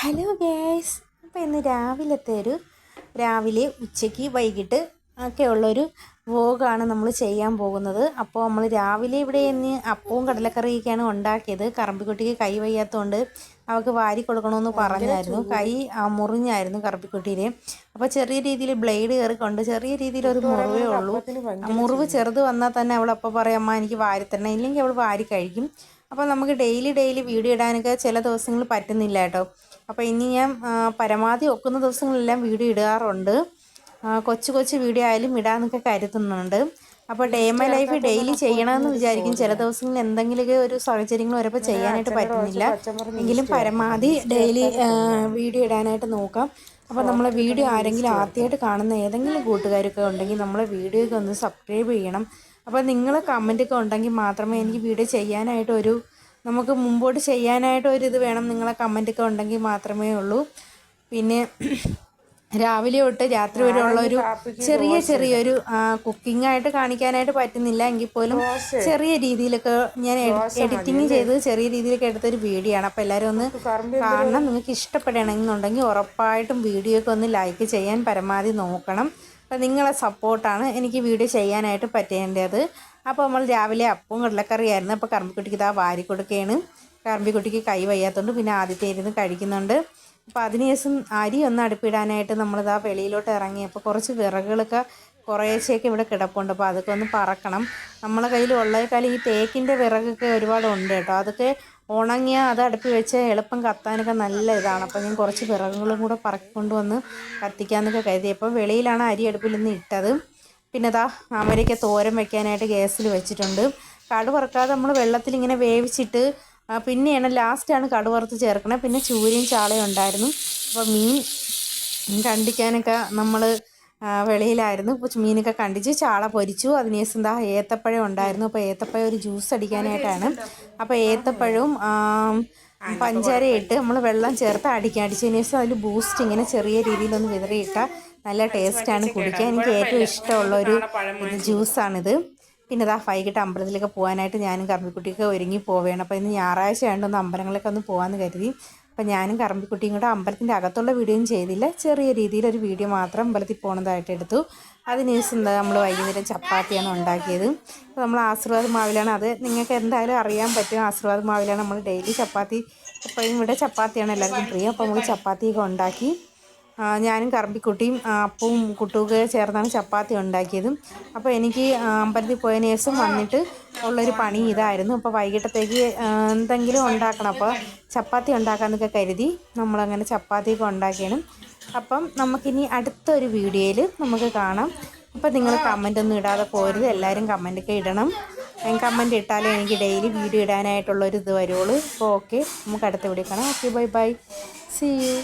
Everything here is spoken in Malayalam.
Hello guys. അപ്പോൾ ഇന്ന് രാവിലത്തെ ഒരു രാവിലെ ഉച്ചയ്ക്ക് വൈകിട്ട് ഒക്കെ ഉള്ളൊരു വോഗാണ് നമ്മൾ ചെയ്യാൻ പോകുന്നത്. അപ്പോൾ നമ്മൾ രാവിലെ ഇവിടെ ഇന്ന് അപ്പവും കടലക്കറിയൊക്കെയാണ് ഉണ്ടാക്കിയത്. കറമ്പിക്കുട്ടിക്ക് കൈ വയ്യാത്തതുകൊണ്ട് അവൾക്ക് വാരി കൊടുക്കണമെന്ന് പറഞ്ഞായിരുന്നു. കൈ ആ, മുറിഞ്ഞായിരുന്നു കറമ്പിക്കുട്ടിയിൽ അപ്പോൾ ചെറിയ രീതിയിൽ ബ്ലേഡ് കയറിക്കൊണ്ട് ചെറിയ രീതിയിൽ ഒരു മുറിവേ ഉള്ളൂ. മുറിവ് ചെറുത് വന്നാൽ തന്നെ അവൾ അപ്പോൾ പറയും അമ്മ എനിക്ക് വാരി തരണം. ഇല്ലെങ്കിൽ അവൾ വാരി കഴിക്കും. അപ്പോൾ നമുക്ക് ഡെയിലി ഡെയിലി വീഡിയോ ഇടാനൊക്കെ ചില ദിവസങ്ങൾ പറ്റുന്നില്ല കേട്ടോ. അപ്പോൾ ഇനി ഞാൻ പരമാവധി ഒക്കുന്ന ദിവസങ്ങളെല്ലാം വീഡിയോ ഇടാറുണ്ട്. കൊച്ചു കൊച്ചു വീഡിയോ ആയാലും ഇടാന്നൊക്കെ കരുതുന്നുണ്ട്. അപ്പോൾ ഡേ മൈ ലൈഫ് ഡെയിലി ചെയ്യണമെന്ന് വിചാരിക്കും. ചില ദിവസങ്ങളിൽ എന്തെങ്കിലുമൊക്കെ ഒരു സാഹചര്യങ്ങൾ വരുമ്പോൾ ചെയ്യാനായിട്ട് പറ്റുന്നില്ല. എങ്കിലും പരമാവധി ഡെയിലി വീഡിയോ ഇടാനായിട്ട് നോക്കാം. അപ്പോൾ നമ്മളെ വീഡിയോ ആരെങ്കിലും ആദ്യമായിട്ട് കാണുന്ന ഏതെങ്കിലും കൂട്ടുകാരൊക്കെ ഉണ്ടെങ്കിൽ നമ്മളെ വീഡിയോയ്ക്ക് ഒന്ന് സബ്സ്ക്രൈബ് ചെയ്യണം. അപ്പോൾ നിങ്ങൾ കമന്റൊക്കെ ഉണ്ടെങ്കിൽ മാത്രമേ എനിക്ക് വീഡിയോ ചെയ്യാനായിട്ട് ഒരു നമുക്ക് മുമ്പോട്ട് ചെയ്യാനായിട്ട് ഒരിത് വേണം. നിങ്ങളെ കമന്റൊക്കെ ഉണ്ടെങ്കിൽ മാത്രമേ ഉള്ളൂ. പിന്നെ രാവിലെ തൊട്ട് രാത്രി വരെ ഉള്ള ഒരു ചെറിയ ചെറിയൊരു കുക്കിംഗ് ആയിട്ട് കാണിക്കാനായിട്ട് പറ്റുന്നില്ല. എങ്കിൽ പോലും ചെറിയ രീതിയിലൊക്കെ ഞാൻ എഡിറ്റിംഗ് ചെയ്ത് ചെറിയ രീതിയിലൊക്കെ എടുത്തൊരു വീഡിയോ ആണ് അപ്പോൾ എല്ലാവരും ഒന്ന് കാണണം. നിങ്ങൾക്ക് ഇഷ്ടപ്പെടണമെന്നുണ്ടെങ്കിൽ ഉറപ്പായിട്ടും വീഡിയോ ഒക്കെ ഒന്ന് ലൈക്ക് ചെയ്യാൻ പരമാവധി നോക്കണം. അപ്പോൾ നിങ്ങളെ സപ്പോർട്ടാണ് എനിക്ക് വീഡിയോ ചെയ്യാനായിട്ട് പറ്റേണ്ടത്. അപ്പോൾ നമ്മൾ രാവിലെ അപ്പവും കടലക്കറിയായിരുന്നു. അപ്പോൾ കറമ്പിക്കുട്ടിക്ക് ഇതാ വാരി കൊടുക്കുകയാണ് കറമ്പിക്കുട്ടിക്ക് കൈ വയ്യാത്തതുകൊണ്ട് പിന്നെ ആദ്യത്തെ ഇരുന്ന് കഴിക്കുന്നുണ്ട്. അപ്പോൾ അതിന് ശേഷം അരി ഒന്ന് അടുപ്പിടാനായിട്ട് നമ്മളിതാ വെളിയിലോട്ട് ഇറങ്ങി. അപ്പോൾ കുറച്ച് വിറകുകളൊക്കെ കുറേശ്ശെയൊക്കെ ഇവിടെ കിടപ്പുണ്ട്. അപ്പോൾ അതൊക്കെ ഒന്ന് പറക്കണം. നമ്മളെ കയ്യിൽ ഉള്ളേക്കാൾ ഈ തേക്കിന്റെ വിറകൊക്കെ ഒരുപാട് ഉണ്ട് കേട്ടോ. അതൊക്കെ ഉണങ്ങിയ അത് അടുപ്പി വെച്ച് എളുപ്പം കത്താനൊക്കെ നല്ല ഇതാണ്. അപ്പോൾ ഞാൻ കുറച്ച് വിറകുകളും കൂടെ പറക്കൊണ്ട് വന്ന് കത്തിക്കാമെന്നൊക്കെ കരുതി. അപ്പോൾ വെളിയിലാണ് അരി അടുപ്പിൽ നിന്ന് ഇട്ടത്. പിന്നെ ഇതാ അമരയ്ക്ക് തോരൻ വെക്കാനായിട്ട് ഗ്യാസിൽ വെച്ചിട്ടുണ്ട്. കടു വറുക്കാതെ നമ്മൾ വെള്ളത്തിൽ ഇങ്ങനെ വേവിച്ചിട്ട് പിന്നെയാണ് ലാസ്റ്റാണ് കടു വറുത്ത് ചേർക്കണത് പിന്നെ ചൂരയും ചാളയും ഉണ്ടായിരുന്നു. അപ്പോൾ മീൻ കണ്ടിക്കാനൊക്കെ നമ്മൾ വെളിയിലായിരുന്നു. മീനൊക്കെ കണ്ടിച്ച് ചാള പൊരിച്ചു. അതിനുശേഷം എന്താ ഏത്തപ്പഴം ഉണ്ടായിരുന്നു. അപ്പോൾ ഏത്തപ്പഴം ഒരു ജ്യൂസ് അടിക്കാനായിട്ടാണ്. അപ്പോൾ ഏത്തപ്പഴവും പഞ്ചാര ഇട്ട് നമ്മൾ വെള്ളം ചേർത്ത് അടിക്കുക. അടിച്ചതിന് ശേഷം അതിൽ ബൂസ്റ്റ് ഇങ്ങനെ ചെറിയ രീതിയിലൊന്ന് വിതറിയിട്ടാൽ നല്ല ടേസ്റ്റാണ് കുടിക്കാൻ എനിക്ക് ഏറ്റവും ഇഷ്ടമുള്ള ഒരു ഇത് ജ്യൂസാണിത് പിന്നെ ഇതാ വൈകിട്ട് അമ്പലത്തിലൊക്കെ പോകാനായിട്ട് ഞാനും കമ്പിക്കുട്ടിയൊക്കെ ഒരുങ്ങി പോവുകയാണ്. അപ്പോൾ ഇന്ന് ഞായറാഴ്ച ആയതുകൊണ്ട് ഒന്ന് അമ്പലങ്ങളിലൊക്കെ ഒന്ന് പോകാമെന്ന് കരുതി. അപ്പോൾ ഞാനും കറമ്പിക്കുട്ടിയും കൂടെ അമ്പലത്തിന്റെ അകത്തുള്ള വീഡിയോയും ചെയ്തില്ല. ചെറിയ രീതിയിലൊരു വീഡിയോ മാത്രം അമ്പലത്തിൽ പോകുന്നതായിട്ട് എടുത്തു. അതിന് ശേഷം നമ്മൾ വൈകുന്നേരം ചപ്പാത്തിയാണ് ഉണ്ടാക്കിയത്. അപ്പോൾ നമ്മൾ ആശീർവാദ് മാവിലാണ് അത്. നിങ്ങൾക്ക് എന്തായാലും അറിയാൻ പറ്റും. ആശീർവാദ് മാവിലാണ് നമ്മൾ ഡെയിലി ചപ്പാത്തി. എപ്പോഴും ഇവിടെ ചപ്പാത്തിയാണ് എല്ലാവർക്കും പ്രിയം. അപ്പോൾ നമ്മൾ ചപ്പാത്തിയൊക്കെ ഉണ്ടാക്കി ഞാനും കറമ്പിക്കുട്ടിയും അപ്പവും കുട്ടുമൊക്കെ ചേർന്നാണ് ചപ്പാത്തി ഉണ്ടാക്കിയതും. അപ്പോൾ എനിക്ക് അമ്പലത്തിൽ പോയതിന് ശേഷം വന്നിട്ട് ഉള്ളൊരു പണി ഇതായിരുന്നു. അപ്പോൾ വൈകിട്ടത്തേക്ക് എന്തെങ്കിലും ഉണ്ടാക്കണം. അപ്പോൾ ചപ്പാത്തി ഉണ്ടാക്കാമെന്നൊക്കെ കരുതി നമ്മളങ്ങനെ ചപ്പാത്തിയൊക്കെ ഉണ്ടാക്കിയാണ്. അപ്പം നമുക്കിനി അടുത്തൊരു വീഡിയോയിൽ നമുക്ക് കാണാം. അപ്പോൾ നിങ്ങൾ കമന്റ് ഒന്നും ഇടാതെ പോരുത്. എല്ലാവരും കമന്റൊക്കെ ഇടണം. കമന്റ് ഇട്ടാലേ എനിക്ക് ഡെയിലി വീഡിയോ ഇടാനായിട്ടുള്ളൊരു ഇത് വരുള്ളൂ. അപ്പോൾ ഓക്കെ നമുക്ക് അടുത്ത വീഡിയോ കാണാം. Okay bye bye see you